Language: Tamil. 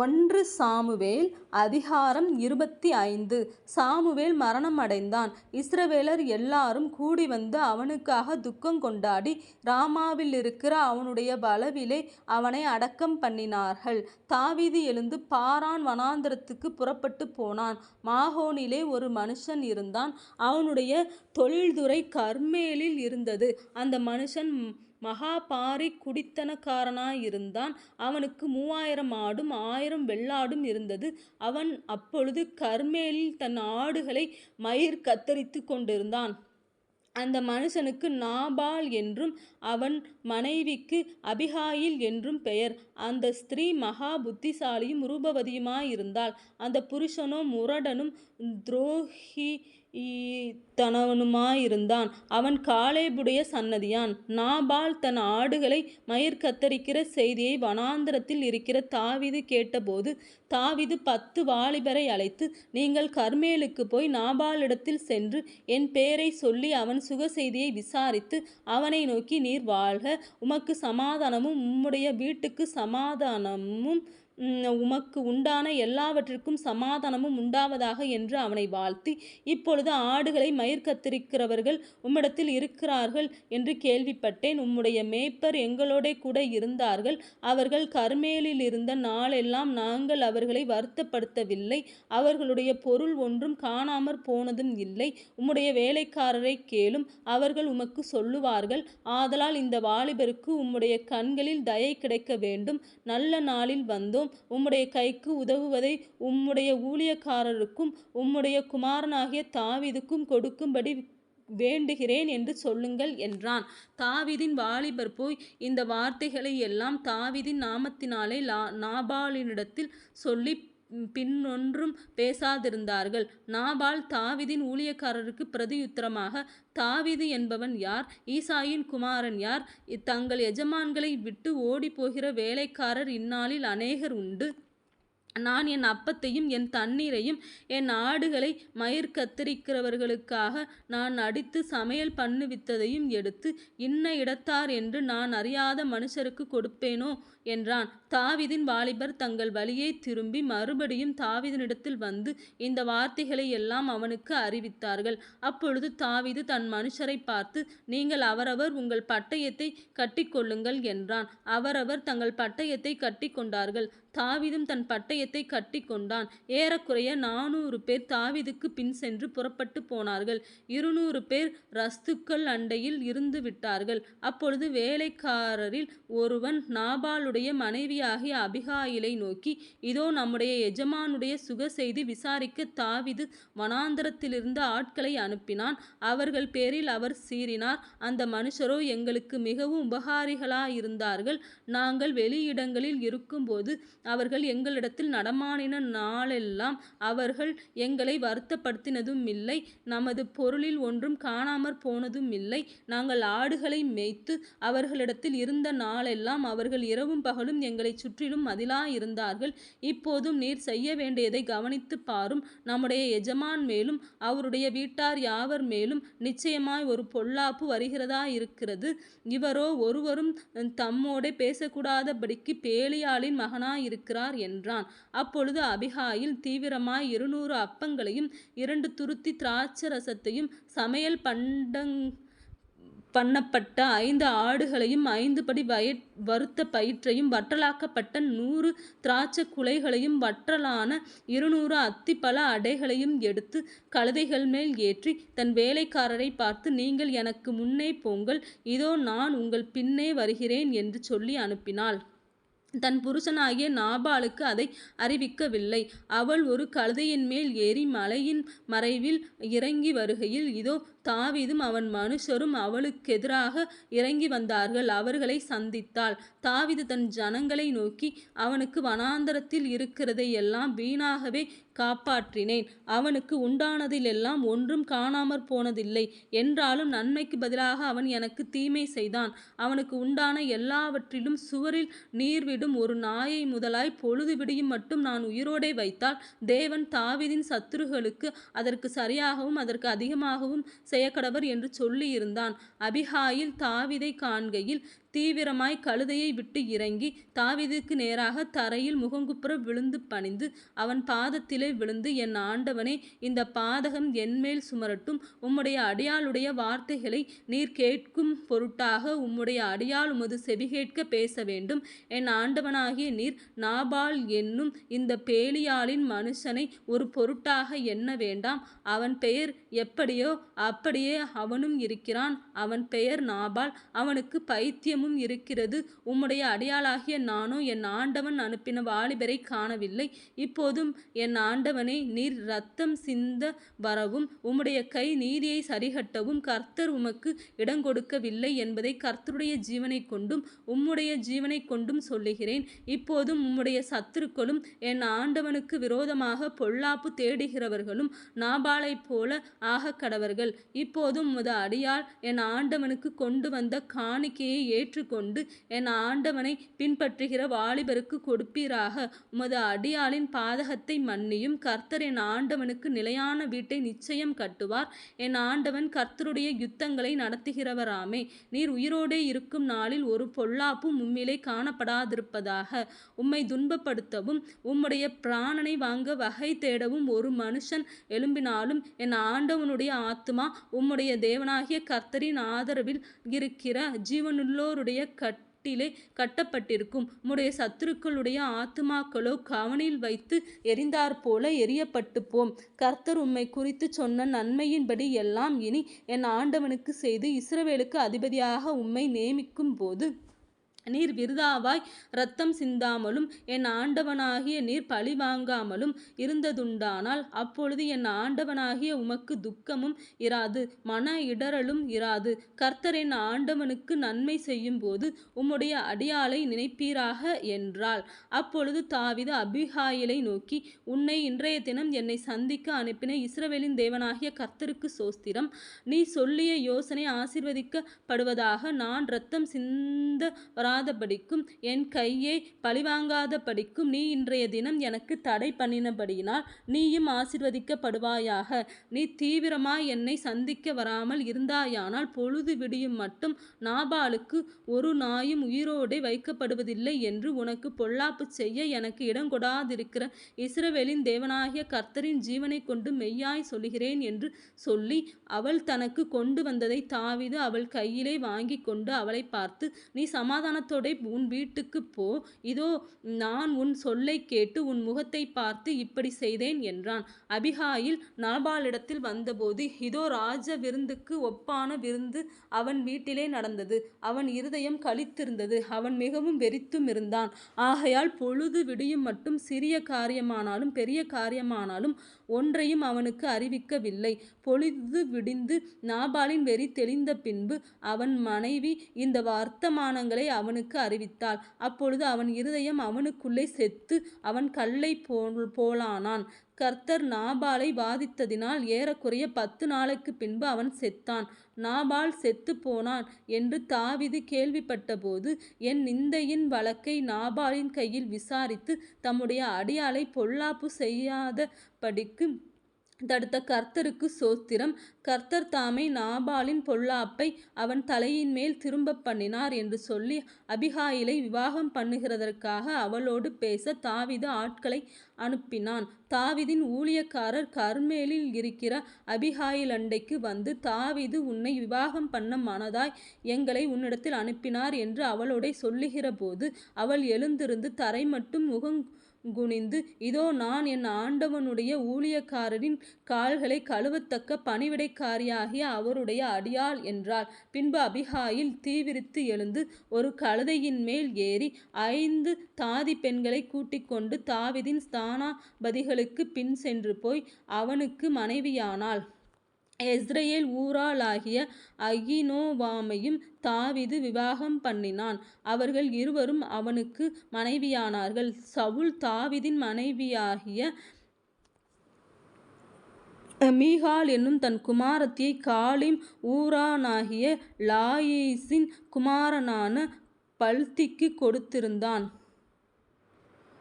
ஒன்று சாமுவேல் அதிகாரம் இருபத்தி ஐந்து சாமுவேல் மரணம் அடைந்தான். இஸ்ரவேலர் எல்லாரும் கூடி வந்து அவனுக்காக துக்கம் கொண்டாடி ராமாவில் இருக்கிற அவனுடைய பலவிலே அவனை அடக்கம் பண்ணினார்கள். தாவீது எழுந்து பாரான் வனாந்திரத்துக்கு புறப்பட்டு போனான். மாகோனிலே ஒரு மனுஷன் இருந்தான். அவனுடைய தொழில்துறை கர்மேலில் இருந்தது. அந்த மனுஷன் மகா குடித்தனக்காரனாயிருந்தான். அவனுக்கு மூவாயிரம் ஆடும் ஆயிரம் வெள்ளாடும் இருந்தது. அவன் அப்பொழுது கர்மேலில் தன் ஆடுகளை மயிர் கத்தரித்துக் கொண்டிருந்தான். அந்த மனுஷனுக்கு நாபால் என்றும் அவன் மனைவிக்கு அபிகாயில் என்றும் பெயர். அந்த ஸ்திரீ மகா புத்திசாலியும் ரூபவதியுமாயிருந்தாள். அந்த புருஷனோ முரடனும் தனவனுமாயிருந்தான் அவன் காலேபுடைய சன்னதியான். நாபால் தன் ஆடுகளை மயிர் கத்தரிக்கிற செய்தியை வனாந்தரத்தில் இருக்கிற தாவிது கேட்டபோது தாவிது பத்து வாலிபரை அழைத்து நீங்கள் கர்மேலுக்கு போய் நாபாலிடத்தில் சென்று என் பேரை சொல்லி அவன் சுக செய்தியை விசாரித்து அவனை நோக்கி நீர் வாழ்க. உமக்கு சமாதானமும் உம்முடைய வீட்டுக்கு சமாதானமும் உமக்கு உண்டான எல்லாவற்றிற்கும் சமாதானமும் உண்டாவதாக என்று அவனை வாழ்த்தி இப்பொழுது ஆடுகளை மயிர்கத்திருக்கிறவர்கள் உம்மிடத்தில் இருக்கிறார்கள் என்று கேள்விப்பட்டேன். உம்முடைய மேய்ப்பர் எங்களோடே கூட இருந்தார்கள். அவர்கள் கர்மேலில் இருந்த நாளெல்லாம் நாங்கள் அவர்களை வருத்தப்படுத்தவில்லை. அவர்களுடைய பொருள் ஒன்றும் காணாமற் போனதும் இல்லை. உம்முடைய வேலைக்காரரைக் கேளும் அவர்கள் உமக்கு சொல்லுவார்கள். ஆதலால் இந்த வாலிபருக்கு உம்முடைய கண்களில் தயை கிடைக்க வேண்டும். நல்ல நாளில் வந்தோம். உம்முடைய கைக்கு உதவுவதை உம்முடைய ஊழியக்காரருக்கும் உம்முடைய குமாரனாகிய தாவிதுக்கும் கொடுக்கும்படி வேண்டுகிறேன் என்று சொல்லுங்கள் என்றான். தாவிதின் வாலிபர் போய் இந்த வார்த்தைகளை எல்லாம் தாவிதின் நாமத்தினாலே நாபாலினிடத்தில் சொல்லி பின்னொன்றும் பேசாதிருந்தார்கள். நாபால் தாவீதின் ஊழியக்காரருக்கு பிரதியுத்தரமாக தாவிது என்பவன் யார்? ஈசாயின் குமாரன் யார்? தங்கள் எஜமான்களை விட்டு ஓடிப்போகிற வேலைக்காரர் இந்நாளில் அநேகர் உண்டு. நான் என் அப்பத்தையும் என் தண்ணீரையும் என் ஆடுகளை மயிர் கத்தரிக்கிறவர்களுக்காக நான் அடித்து சமையல் பண்ணுவித்ததையும் எடுத்து இன்ன இடத்தார் என்று நான் அறியாத மனுஷருக்கு கொடுப்பேனோ? என்றான். தாவிதின் வாலிபர் தங்கள் வழியை திரும்பி மறுபடியும் தாவிதனிடத்தில் வந்து இந்த வார்த்தைகளை எல்லாம் அவனுக்கு அறிவித்தார்கள். அப்பொழுது தாவிது தன் மனுஷரைப் பார்த்து நீங்கள் அவரவர் உங்கள் பட்டயத்தை கட்டிக்கொள்ளுங்கள் என்றான். அவரவர் தங்கள் பட்டயத்தை கட்டிக்கொண்டார்கள். தாவிதும் தன் பட்டயத்தைக் கட்டிக்கொண்டான். ஏறக்குறைய நானூறு பேர் தாவிதுக்கு பின் சென்று புறப்பட்டு போனார்கள். இருநூறு பேர் ரஸ்துக்கள் அண்டையில் இருந்து விட்டார்கள் அப்பொழுது வேலைக்காரரில் ஒருவன் நாபாலுடைய மனைவியாகிய அபிகாயிலை நோக்கி இதோ நம்முடைய எஜமானுடைய சுக செய்தி விசாரிக்க தாவிது வனாந்தரத்திலிருந்து ஆட்களை அனுப்பினான். அவர்கள் பேரில் அவர் சீறினார். அந்த மனுஷரோ எங்களுக்கு மிகவும் உபகாரிகளாயிருந்தார்கள். நாங்கள் வெளியிடங்களில் இருக்கும்போது அவர்கள் எங்களிடத்தில் நடமாடின நாளெல்லாம் அவர்கள் எங்களை வருத்தப்படுத்தினதுமில்லை. நமது பொருளில் ஒன்றும் காணாமற் போனதுமில்லை. நாங்கள் ஆடுகளை மேய்த்து அவர்களிடத்தில் இருந்த நாளெல்லாம் அவர்கள் இரவும் பகலும் எங்களைச் சுற்றிலும் மதிலா இருந்தார்கள் இப்போதும் நீர் செய்ய வேண்டியதை கவனித்துப் பாரும். நம்முடைய எஜமான் மேலும் அவருடைய வீட்டார் யாவர் மேலும் நிச்சயமாய் ஒரு பொல்லாப்பு வருகிறதா இருக்கிறது இவரோ ஒருவரும் தம்மோடே பேசக்கூடாதபடிக்கு பேலியாளின் இருக்கிறார் என்றான். அப்பொழுது அபிகாயில் தீவிரமாய் இருநூறு அப்பங்களையும் இரண்டு துருத்தி திராட்சரசத்தையும் சமையல் பண்டங் பண்ணப்பட்ட ஐந்து ஆடுகளையும் ஐந்து படி வய வறுத்த பயிற்றையும் வற்றலாக்கப்பட்ட நூறு திராட்சை குலைகளையும் வற்றலான இருநூறு அத்திப்பழ அடைகளையும் எடுத்து கழுதைகள் மேல் ஏற்றி தன் வேலைக்காரரைப் பார்த்து நீங்கள் எனக்கு முன்னே போங்கள் இதோ நான் உங்கள் பின்னே வருகிறேன் என்று சொல்லி அனுப்பினாள். தன் புருஷனாகிய நாபாலுக்கு அதை அறிவிக்கவில்லை. அவள் ஒரு கழுதையின்மேல் ஏறி மலையின் மறைவில் இறங்கி வருகையில் இதோ தாவீதும் அவன் மனுஷரும் அவளுக்கெதிராக இறங்கி வந்தார்கள். அவர்களை சந்தித்தாள். தாவீது தன் ஜனங்களை நோக்கி அவனுக்கு வனாந்தரத்தில் இருக்கிறதையெல்லாம் வீணாகவே காப்பாற்றினேன். அவனுக்கு உண்டானதிலெல்லாம் ஒன்றும் காணாமற் போனதில்லை. என்றாலும் நன்மைக்கு பதிலாக அவன் எனக்கு தீமை செய்தான். அவனுக்கு உண்டான எல்லாவற்றிலும் சுவரில் நீர்விடும் ஒரு நாயை முதலாய் பொழுது விடியும் மட்டும் நான் உயிரோடே வைத்தால் தேவன் தாவிதின் சத்துருகளுக்கு அதற்கு சரியாகவும் அதற்கு அதிகமாகவும் செய்யக்கடவர் என்று சொல்லியிருந்தான். அபிஹாயில் தாவிதை காண்கையில் தீவிரமாய் கழுதையை விட்டு இறங்கி தாவிதுக்கு நேராக தரையில் முகங்குப்புற விழுந்து பணிந்து அவன் பாதத்திலே விழுந்து என் ஆண்டவனே இந்த பாதகம் என்மேல் சுமரட்டும். உம்முடைய அடியாளுடைய வார்த்தைகளை நீர் கேட்கும் பொருட்டாக உம்முடைய அடியால் உமது செவிகேட்க பேச வேண்டும் என் ஆண்டவனாகிய நீர் நாபால் என்னும் இந்த பேலியாளின் மனுஷனை ஒரு பொருட்டாக எண்ண வேண்டாம். அவன் பெயர் எப்படியோ அப்படியே அவனும் இருக்கிறான். அவன் பெயர் நாபால். அவனுக்கு பைத்தியமும் இருக்கிறது. உம்முடைய அடியாளாகிய நானோ என் ஆண்டவன் அனுப்பின வாலிபரை காணவில்லை. இப்போதும் என் ஆண்டவனை நீர் இரத்தம் சிந்த வரவும் உம்முடைய கை நீதியை சரிகட்டவும் கர்த்தர் உமக்கு இடங்கொடுக்கவில்லை என்பதை கர்த்தருடைய ஜீவனை கொண்டும் உம்முடைய ஜீவனை கொண்டும் சொல்லுகிறேன். இப்போதும் உம்முடைய சத்துருக்களும் என் ஆண்டவனுக்கு விரோதமாக பொல்லாப்பு தேடுகிறவர்களும் நாபாலைப் போல ஆக கடவர்கள் இப்போதும் உமது அடியால் என் ஆண்டவனுக்கு கொண்டு வந்த காணிக்கையை ஏற்றுக்கொண்டு என் ஆண்டவனை பின்பற்றுகிற வாலிபருக்கு கொடுப்பீராக. உமது அடியாளின் பாதகத்தை மன்னியும். கர்த்தர் என் ஆண்டவனுக்கு நிலையான வீட்டை நிச்சயம் கட்டுவார். என் ஆண்டவன் கர்த்தருடைய யுத்தங்களை நடத்துகிறவராமே. நீர் உயிரோடே இருக்கும் நாளில் ஒரு பொல்லாப்பும் உம்மிலே காணப்படாதிருப்பதாக. உம்மை துன்பப்படுத்தவும் உம்முடைய பிராணனை வாங்க வகை தேடவும் ஒரு மனுஷன் எழும்பினாலும் என் ஆண்டவனுடைய ஆத்மா உம்முடைய தேவனாகிய கர்த்தரின் ஆதரவில் இருக்கிற ஜீவனுள்ளோர் பெற்றோருடைய கட்டிலே கட்டப்பட்டிருக்கும். உம்முடைய சத்துருக்களுடைய ஆத்துமாக்களோ கவனில் வைத்து எரிந்தாற்போல எரியப்பட்டு போம் கர்த்தர் உம்மை குறித்து சொன்ன நன்மையின்படி எல்லாம் இனி என் ஆண்டவனுக்கு செய்து இஸ்ரவேலுக்கு அதிபதியாக உம்மை நியமிக்கும் போது நீர் விருதாவாய் இரத்தம் சிந்தாமலும் என் ஆண்டவனாகிய நீர் பழி வாங்காமலும் இருந்ததுண்டானால் அப்பொழுது என் ஆண்டவனாகிய உமக்கு துக்கமும் இராது மன இடறலும் இராது. கர்த்தர் என் ஆண்டவனுக்கு நன்மை செய்யும்போது உம்முடைய அடியாளை நினைப்பீராக என்றாள். அப்பொழுது தாவித அபிஹாயிலை நோக்கி உன்னை இன்றைய தினம் என்னை சந்திக்க அனுப்பின இஸ்ரவேலின் தேவனாகிய கர்த்தருக்கு சோஸ்திரம். நீ சொல்லிய யோசனை ஆசிர்வதிக்கப்படுவதாக நான் இரத்தம் சிந்த வராதபடிக்கும் என் கையை பழிவாங்காதபடிக்கும் நீ இன்றைய தினம் எனக்கு தடை பண்ணினபடியினால் நீயும் ஆசீர்வதிக்கப்படுவாயாக. நீ தீவிரமாய் என்னை சந்திக்க வராமல் இருந்தாயானால் பொழுது விடியும் மட்டும் நாபாலுக்கு ஒரு நாயும் உயிரோடே வைக்கப்படுவதில்லை என்று உனக்கு பொல்லாப்பு செய்ய எனக்கு இடம் கொடாதிருக்கிற இஸ்ரவேலின் தேவனாகிய கர்த்தரின் ஜீவனை கொண்டு மெய்யாய் சொல்கிறேன் என்று சொல்லி அவள் தனக்கு கொண்டு வந்ததை தாவிது அவள் கையிலே வாங்கி கொண்டு அவளை பார்த்து நீ சமாதானத்தோடே உன் வீட்டுக்கு போ. இதோ நான் உன் சொல்லை கேட்டு உன் முகத்தை பார்த்து இப்படி செய்தேன் என்றான். அபிகாயில் நாபாலிடத்தில் வந்தபோது இதோ ராஜ விருந்துக்கு ஒப்பான விருந்து அவன் வீட்டிலே நடந்தது. அவன் இருதயம் கழித்திருந்தது அவன் மிகவும் வெறித்தும் இருந்தான். ஆகையால் பொழுது விடியும் மட்டும் சிறிய காரியமானாலும் பெரிய காரியமானாலும் ஒன்றையும் அவனுக்கு அறிவிக்கவில்லை. பொழுது விடிந்து நாபாலின் வெறி தெளிந்த பின்பு அவன் மனைவி இந்த வர்த்தமானங்களை அவனுக்கு அறிவித்தாள். அப்பொழுது அவன் இருதயம் அவனுக்குள்ளே செத்து அவன் கல்லை போல் போலானான். கர்த்தர் நாபாலை பாதித்ததினால் ஏறக்குறைய பத்து நாளுக்கு பின்பு அவன் செத்தான். நாபால் செத்து போனான் என்று தாவிது கேள்விப்பட்டபோது என் நிந்தையின் வழக்கை நாபாலின் கையில் விசாரித்து தம்முடைய அடியாளை பொல்லாப்பு செய்யாதபடிக்கு தடுத்த கர்த்தருக்கு சோத்திரம். கர்த்தர் தாமே நாபாலின் பொல்லாப்பை அவன் தலையின் மேல் திரும்ப பண்ணினார் என்று சொல்லி அபிகாயிலை விவாகம் பண்ணுகிறதற்காக அவளோடு பேச தாவிது ஆட்களை அனுப்பினான். தாவிதின் ஊழியக்காரர் கர்மேலில் இருக்கிற அபிகாயில் அண்டைக்கு வந்து தாவிது உன்னை விவாகம் பண்ண மனதாய் எங்களை உன்னிடத்தில் அனுப்பினார் என்று அவளோட சொல்லுகிற போது அவள் எழுந்திருந்து தரை மட்டும் முகம் குனிந்து இதோ நான் என் ஆண்டவனுடைய ஊழியக்காரரின் கால்களை கழுவத்தக்க பணிவிடைக்காரியாகிய அவருடைய அடியாள் என்றாள். பின்பு அபிகாயில் தீவிரித்து எழுந்து ஒரு கழுதையின் மேல் ஏறி ஐந்து தாதி பெண்களை கூட்டிக் கொண்டு தாவிதின் ஸ்தானாபதிகளுக்கு பின் சென்று போய் அவனுக்கு மனைவியானாள். எஸ்ரயேல் ஊராளாகிய அகினோவாமையும் தாவிது விவாகம் பண்ணினான். அவர்கள் இருவரும் அவனுக்கு மனைவியானார்கள். சவுல் தாவிதின் மனைவியாகிய மீகால் என்னும் தன் குமாரத்தியை காலிம் ஊரானாகிய லாயீசின் குமாரனான பல்திக்கு கொடுத்திருந்தான்.